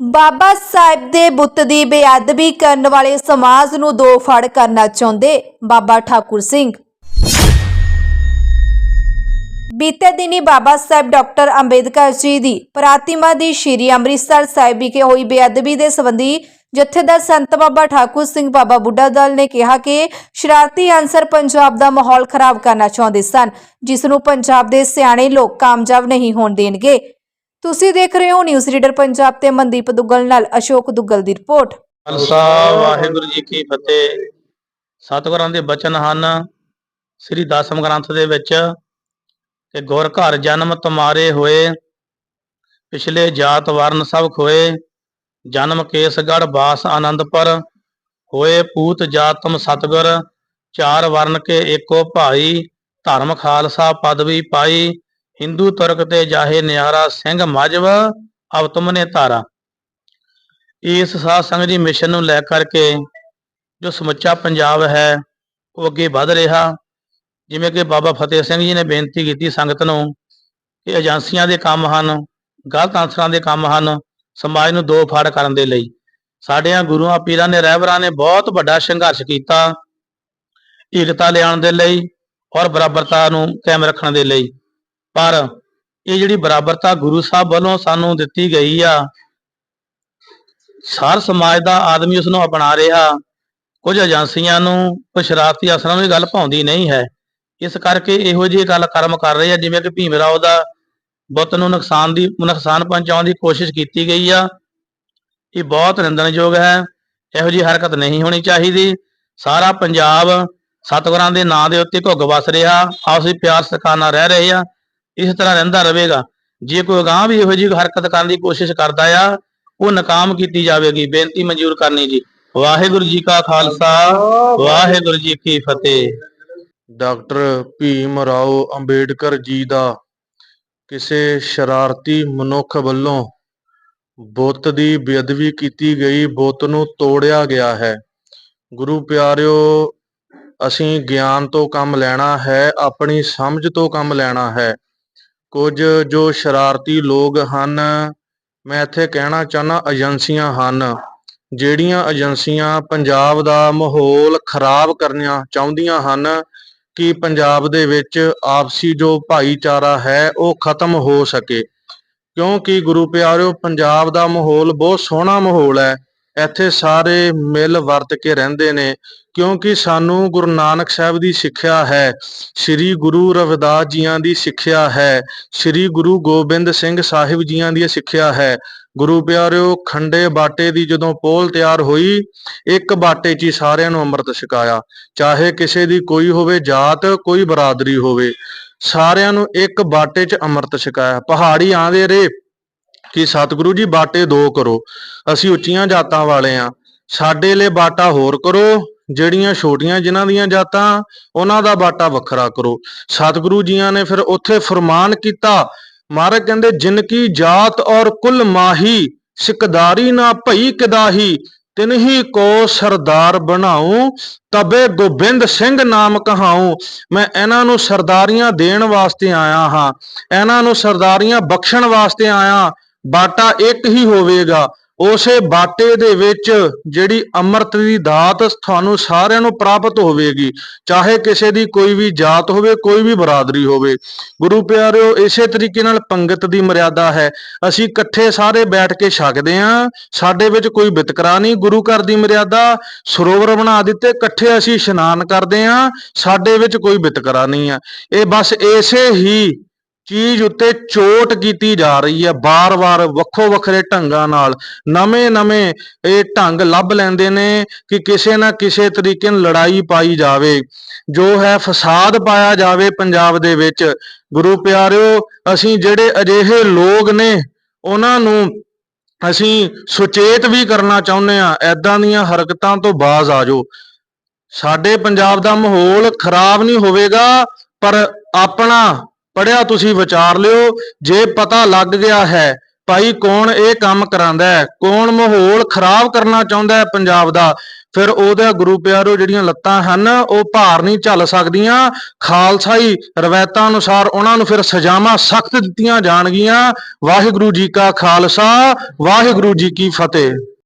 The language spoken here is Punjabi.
ਬਾਬਾ ਸਾਹਿਬ ਦੇ ਬੁੱਤ ਦੀ ਬੇਅਦਬੀ ਕਰਨ ਵਾਲੇ ਸਮਾਜ ਨੂੰ ਦੋ ਫੜ ਕਰਨਾ ਚਾਹੁੰਦੇ ਬਾਬਾ ਠਾਕੁਰ ਸਿੰਘ। ਬੀਤੇ ਦਿਨੀ ਬਾਬਾ ਸਾਹਿਬ ਡਾਕਟਰ ਅੰਬੇਦਕਰ ਜੀ ਦੀ ਪ੍ਰਾਤਿਮਾ ਦੀ ਸ਼੍ਰੀ ਅੰਮ੍ਰਿਤਸਰ ਸਾਹਿਬ ਵਿਖੇ ਹੋਈ ਬੇਅਦਬੀ ਦੇ ਸੰਬੰਧੀ ਜਥੇਦਾਰ ਸੰਤ ਬਾਬਾ ਠਾਕੁਰ ਸਿੰਘ ਬਾਬਾ ਬੁੱਢਾ ਦਲ ਨੇ ਕਿਹਾ ਕਿ ਸ਼ਰਾਰਤੀ ਅਨਸਰ ਪੰਜਾਬ ਦਾ ਮਾਹੌਲ ਖਰਾਬ ਕਰਨਾ ਚਾਹੁੰਦੇ ਸਨ, ਜਿਸ ਨੂੰ ਪੰਜਾਬ ਦੇ ਸਿਆਣੇ ਲੋਕ ਕਾਮਯਾਬ ਨਹੀਂ ਹੋਣ ਦੇਣਗੇ। ਤੁਸੀਂ ਦੇਖ ਰਹੇ ਹੋ ਨਿਊਜ਼ ਰੀਡਰ ਪੰਜਾਬ ਤੇ ਮਨਦੀਪ ਦੁੱਗਲ ਨਾਲ ਅਸ਼ੋਕ ਦੁੱਗਲ ਦੀ ਰਿਪੋਰਟ। ਖਾਲਸਾ ਵਾਹਿਗੁਰੂ ਜੀ ਕੀ ਫਤਿਹ। ਸਤਿਗੁਰਾਂ ਦੇ ਬਚਨ ਹਨ, ਸ੍ਰੀ ਦਸਮ ਗ੍ਰੰਥ ਦੇ ਵਿੱਚ, ਕਿ ਗੁਰ ਘਰ ਜਨਮ ਤੁਮਾਰੇ ਹੋਏ, ਪਿਛਲੇ ਜਾਤ ਵਰਨ ਸਭ ਖੋਏ, ਜਨਮ ਕੇਸਗੜ ਬਾਸ ਆਨੰਦਪੁਰ, ਹੋਏ ਪੂਤ ਜਾਤਮ ਤੁਮ ਸਤਗੁਰ, ਚਾਰ ਵਰਨ ਕੇ ਏਕੋ ਭਾਈ, ਧਰਮ ਖਾਲਸਾ ਪਦਵੀ ਪਾਈ ਹਿੰਦੂ ਤੁਰਕ ਤੇ ਜਾਹੇ ਨਿਆਰਾ ਸਿੰਘ ਮਜਬ ਅਵ ਤੁਮਨੇ ਧਾਰਾ। ਇਸ ਸਾਧ ਸੰਗਤ ਜੀ ਮਿਸ਼ਨ ਨੂੰ ਲੈ ਕਰਕੇ ਜੋ ਸਮੁੱਚਾ ਪੰਜਾਬ ਹੈ, ਉਹ ਅੱਗੇ ਵਧ ਰਿਹਾ। ਜਿਵੇਂ ਕਿ ਬਾਬਾ ਫਤਿਹ ਸਿੰਘ ਜੀ ਨੇ ਬੇਨਤੀ ਕੀਤੀ ਸੰਗਤ ਨੂੰ ਕਿ ਏਜੰਸੀਆਂ ਦੇ ਕੰਮ ਹਨ ਗਲਤ ਅਨਸਰਾਂ ਦੇ ਕੰਮ ਹਨ, ਸਮਾਜ ਨੂੰ ਦੋ ਫਾੜ ਕਰਨ ਦੇ ਲਈ। ਸਾਡਿਆਂ ਗੁਰੂਆਂ, ਪੀਰਾਂ ਨੇ ਰਹਿਬਰਾਂ ਨੇ ਬਹੁਤ ਵੱਡਾ ਸੰਘਰਸ਼ ਕੀਤਾ। ਏਕਤਾ ਲਿਆਉਣ ਦੇ ਲਈ ਔਰ ਬਰਾਬਰਤਾ ਨੂੰ ਕਾਇਮ ਰੱਖਣ ਦੇ ਲਈ। ਪਰ ਇਹ ਜਿਹੜੀ ਬਰਾਬਰਤਾ ਗੁਰੂ ਸਾਹਿਬ ਵੱਲੋਂ ਸਾਨੂੰ ਦਿੱਤੀ ਗਈ ਆ ਸਾਰ ਸਮਾਜ ਦਾ ਆਦਮੀ ਉਸ ਨੂੰ ਅਪਣਾ ਰਿਹਾ। ਕੁਝ ਏਜੰਸੀਆਂ ਨੂੰ ਕੁਝ ਸ਼ਰਾਰਤੀ ਅਸਰਾਂ ਨੂੰ ਇਹ ਗੱਲ ਪਾਉਂਦੀ ਨਹੀਂ ਹੈ। ਇਸ ਕਰਕੇ ਇਹੋ ਜਿਹੀ ਗੱਲ ਕਰਮ ਕਰ ਰਹੇ ਆ, ਜਿਵੇਂ ਕਿ ਭੀਮ ਰਾਓ ਦਾ ਬੁੱਤ ਨੂੰ ਨੁਕਸਾਨ ਦੀ, ਨੁਕਸਾਨ ਪਹੁੰਚਾਉਣ ਦੀ ਕੋਸ਼ਿਸ਼ ਕੀਤੀ ਗਈ ਆ। ਇਹ ਬਹੁਤ ਨਿੰਦਣਯੋਗ ਹੈ। ਇਹੋ ਜਿਹੀ ਹਰਕਤ ਨਹੀਂ ਹੋਣੀ ਚਾਹੀਦੀ। ਸਾਰਾ ਪੰਜਾਬ ਸਤਿਗੁਰਾਂ ਦੇ ਨਾਂ ਦੇ ਉੱਤੇ ਘੁੱਗ ਵਸ ਰਿਹਾ। ਆਪਸੀ ਪਿਆਰ ਸਤਿਕਾਰ ਨਾਲ ਰਹਿ ਰਹੇ ਆ। ਇਸ ਤਰ੍ਹਾਂ ਰਹਿੰਦਾ ਰਹੇਗਾ। ਜੇ ਕੋਈ ਅਗਾਂਹ ਵੀ ਇਹੋ ਜਿਹੀ ਹਰਕਤ ਕਰਨ ਦੀ ਕੋਸ਼ਿਸ਼ ਕਰਦਾ ਆ, ਉਹ ਨਾਕਾਮ ਕੀਤੀ ਜਾਵੇਗੀ। ਬੇਨਤੀ ਮਨਜ਼ੂਰ ਕਰਨੀ ਜੀ। ਵਾਹਿਗੁਰੂ ਜੀ ਕਾ ਖਾਲਸਾ, ਵਾਹਿਗੁਰੂ ਜੀ ਕੀ ਫਤਿਹ। ਡਾਕਟਰ ਭੀਮ ਰਾਓ ਅੰਬੇਡਕਰ ਜੀ ਦਾ ਕਿਸੇ ਸ਼ਰਾਰਤੀ ਮਨੁੱਖ ਵੱਲੋਂ ਬੁੱਤ ਦੀ ਬੇਅਦਬੀ ਕੀਤੀ ਗਈ, ਬੁੱਤ ਨੂੰ ਤੋੜਿਆ ਗਿਆ ਹੈ। ਗੁਰੂ ਪਿਆਰਿਓ, ਅਸੀਂ ਗਿਆਨ ਤੋਂ ਕੰਮ ਲੈਣਾ ਹੈ, ਆਪਣੀ ਸਮਝ ਤੋਂ ਕੰਮ ਲੈਣਾ ਹੈ। ਕੁਝ ਜੋ ਸ਼ਰਾਰਤੀ ਲੋਕ ਹਨ, ਮੈਂ ਇੱਥੇ ਕਹਿਣਾ ਚਾਹਨਾ ਏਜੰਸੀਆਂ ਹਨ, ਜਿਹੜੀਆਂ ਏਜੰਸੀਆਂ ਪੰਜਾਬ ਦਾ ਮਾਹੌਲ ਖਰਾਬ ਕਰਨਾ ਚਾਹੁੰਦੀਆਂ ਹਨ ਕਿ ਪੰਜਾਬ ਦੇ ਵਿੱਚ ਆਪਸੀ ਜੋ ਭਾਈਚਾਰਾ ਹੈ, ਉਹ ਖਤਮ ਹੋ ਸਕੇ। ਕਿਉਂਕਿ ਗੁਰੂ ਪਿਆਰਿਓ, ਪੰਜਾਬ ਦਾ ਮਾਹੌਲ ਬਹੁਤ ਸੋਹਣਾ ਮਾਹੌਲ ਹੈ। ਇੱਥੇ ਸਾਰੇ ਮਿਲ ਵਰਤ ਕੇ ਰਹਿੰਦੇ ਨੇ, ਕਿਉਂਕਿ ਸਾਨੂੰ ਗੁਰੂ ਨਾਨਕ ਸਾਹਿਬ ਦੀ ਸਿੱਖਿਆ ਹੈ, ਸ੍ਰੀ ਗੁਰੂ ਰਵਿਦਾਸ ਜੀਆਂ ਦੀ ਸਿੱਖਿਆ ਹੈ, ਸ੍ਰੀ ਗੁਰੂ ਗੋਬਿੰਦ ਸਿੰਘ ਸਾਹਿਬ ਜੀਆਂ ਦੀ ਸਿੱਖਿਆ ਹੈ। ਗੁਰੂ ਪਿਆਰਿਓ, ਖੰਡੇ ਬਾਟੇ ਦੀ ਜਦੋਂ ਪੋਲ ਤਿਆਰ ਹੋਈ, ਇੱਕ ਬਾਟੇ 'ਚ ਹੀ ਸਾਰਿਆਂ ਨੂੰ ਅੰਮ੍ਰਿਤ ਛਕਾਇਆ, ਚਾਹੇ ਕਿਸੇ ਦੀ ਕੋਈ ਹੋਵੇ ਜਾਤ, ਕੋਈ ਬਰਾਦਰੀ ਹੋਵੇ। ਸਾਰਿਆਂ ਨੂੰ ਇੱਕ ਬਾਟੇ 'ਚ ਅੰਮ੍ਰਿਤ ਛਕਾਇਆ। ਪਹਾੜੀ ਆਂਦੇ ਰੇ ਕਿ ਸਤਿਗੁਰੂ ਜੀ ਬਾਟੇ ਦੋ ਕਰੋ। ਅਸੀਂ ਉੱਚੀਆਂ ਜਾਤਾਂ ਵਾਲੇ ਆ। ਸਾਡੇ ਲਈ ਬਾਟਾ ਹੋਰ ਕਰੋ। ਜਿਹੜੀਆਂ ਛੋਟੀਆਂ ਜਿਨ੍ਹਾਂ ਦੀਆਂ ਜਾਤਾਂ, ਉਹਨਾਂ ਦਾ ਬਾਟਾ ਵੱਖਰਾ ਕਰੋ। ਸਤਿਗੁਰੂ ਜੀਆਂ ਨੇ ਫਿਰ ਉੱਥੇ ਫਰਮਾਨ ਕੀਤਾ। ਮਹਾਰਾਜ ਕਹਿੰਦੇ, ਜਿਨ ਕੀ ਜਾਤ ਔਰ ਕੁਲ ਮਾਹੀ, ਸਿਕਦਾਰੀ ਨਾ ਭਈ ਕਿਦਾਹੀ। ਤਿਨਹੀ ਕੋ ਸਰਦਾਰ ਬਣਾਉ, ਤਬੇ ਗੋਬਿੰਦ ਸਿੰਘ ਨਾਮ ਕਹਾਉ। ਮੈਂ ਇਹਨਾਂ ਨੂੰ ਸਰਦਾਰੀਆਂ ਦੇਣ ਵਾਸਤੇ ਆਇਆ ਹਾਂ। ਇਹਨਾਂ ਨੂੰ ਸਰਦਾਰੀਆਂ ਬਖਸ਼ਣ ਵਾਸਤੇ ਆਇਆ। ਬਾਟਾ ਇੱਕ ਹੀ ਹੋਵੇਗਾ। ਉਸੇ ਬਾਟੇ ਦੇ ਵਿੱਚ ਜਿਹੜੀ ਅੰਮ੍ਰਿਤ ਦੀ ਦਾਤ ਤੁਹਾਨੂੰ ਸਾਰਿਆਂ ਨੂੰ ਪ੍ਰਾਪਤ ਹੋਵੇਗੀ। ਚਾਹੇ ਕਿਸੇ ਦੀ ਕੋਈ ਵੀ ਜਾਤ ਹੋਵੇ, ਕੋਈ ਵੀ ਬਰਾਦਰੀ ਹੋਵੇ। ਗੁਰੂ ਪਿਆਰਿਓ, ਇਸੇ ਤਰੀਕੇ ਨਾਲ ਪੰਗਤ ਦੀ ਮਰਿਆਦਾ ਹੈ। ਅਸੀਂ ਇਕੱਠੇ ਸਾਰੇ ਬੈਠ ਕੇ ਛਕਦੇ ਆਂ। ਸਾਡੇ ਵਿੱਚ ਕੋਈ ਵਿਤਕਰਾ ਨਹੀਂ, ਗੁਰੂ ਘਰ ਦੀ ਮਰਿਆਦਾ। ਸਰੋਵਰ ਬਣਾ ਦਿੱਤੇ, ਇਕੱਠੇ ਅਸੀਂ ਇਸ਼ਨਾਨ ਕਰਦੇ ਆਂ। ਸਾਡੇ ਵਿੱਚ ਕੋਈ ਵਿਤਕਰਾ ਨਹੀਂ ਆ। ਇਹ ਬਸ ਇਸੇ ਹੀ ਚੀਜ਼ ਉੱਤੇ ਚੋਟ ਕੀਤੀ ਜਾ ਰਹੀ ਹੈ ਬਾਰ-ਬਾਰ ਵੱਖੋ ਵੱਖਰੇ ਢੰਗਾਂ ਨਾਲ। ਨਵੇਂ-ਨਵੇਂ ਇਹ ਢੰਗ ਲੱਭ ਲੈਂਦੇ ਨੇ ਕਿ ਕਿਸੇ ਨਾ ਕਿਸੇ ਤਰੀਕੇ ਨਾਲ ਲੜਾਈ ਪਾਈ ਜਾਵੇ। ਜੋ ਹੈ ਫਸਾਦ ਪਾਇਆ ਜਾਵੇ ਪੰਜਾਬ ਦੇ ਵਿੱਚ। ਗੁਰੂ ਪਿਆਰਿਓ, ਅਸੀਂ ਜਿਹੜੇ ਅਜਿਹੇ ਲੋਕ ਨੇ, ਉਹਨਾਂ ਨੂੰ ਅਸੀਂ ਸੁਚੇਤ ਵੀ ਕਰਨਾ ਚਾਹੁੰਦੇ ਆ ਐਦਾਂ ਦੀਆਂ ਹਰਕਤਾਂ ਤੋਂ ਬਾਜ਼ ਆ ਜਾਓ। ਸਾਡੇ ਪੰਜਾਬ ਦਾ ਮਾਹੌਲ ਖਰਾਬ ਨਹੀਂ ਹੋਵੇਗਾ, ਪਰ ਆਪਣਾ ਪੜਿਆ ਤੁਸੀਂ ਵਿਚਾਰ ਲਿਓ, ਜੇ ਪਤਾ ਲੱਗ ਗਿਆ ਹੈ, ਭਾਈ ਕੌਣ ਇਹ ਕੰਮ ਕਰਾਂਦਾ ਹੈ? ਕੌਣ ਮਾਹੌਲ ਖਰਾਬ ਕਰਨਾ ਚਾਹੁੰਦਾ ਹੈ ਪੰਜਾਬ ਦਾ? ਫਿਰ ਉਹਦਾ ਗੁਰੂ ਪਿਆਰੋ ਜਿਹੜੀਆਂ ਲੱਤਾਂ ਹਨ, ਉਹ ਭਾਰ ਨਹੀਂ ਝੱਲ ਸਕਦੀਆਂ। ਖਾਲਸਾਈ ਰਵਾਇਤਾਂ ਅਨੁਸਾਰ ਉਹਨਾਂ ਨੂੰ ਫਿਰ ਸਜ਼ਾਵਾਂ ਸਖਤ ਦਿੱਤੀਆਂ ਜਾਣਗੀਆਂ। ਵਾਹਿਗੁਰੂ ਜੀ ਕਾ ਖਾਲਸਾ, ਵਾਹਿਗੁਰੂ ਜੀ ਕੀ ਫਤਿਹ।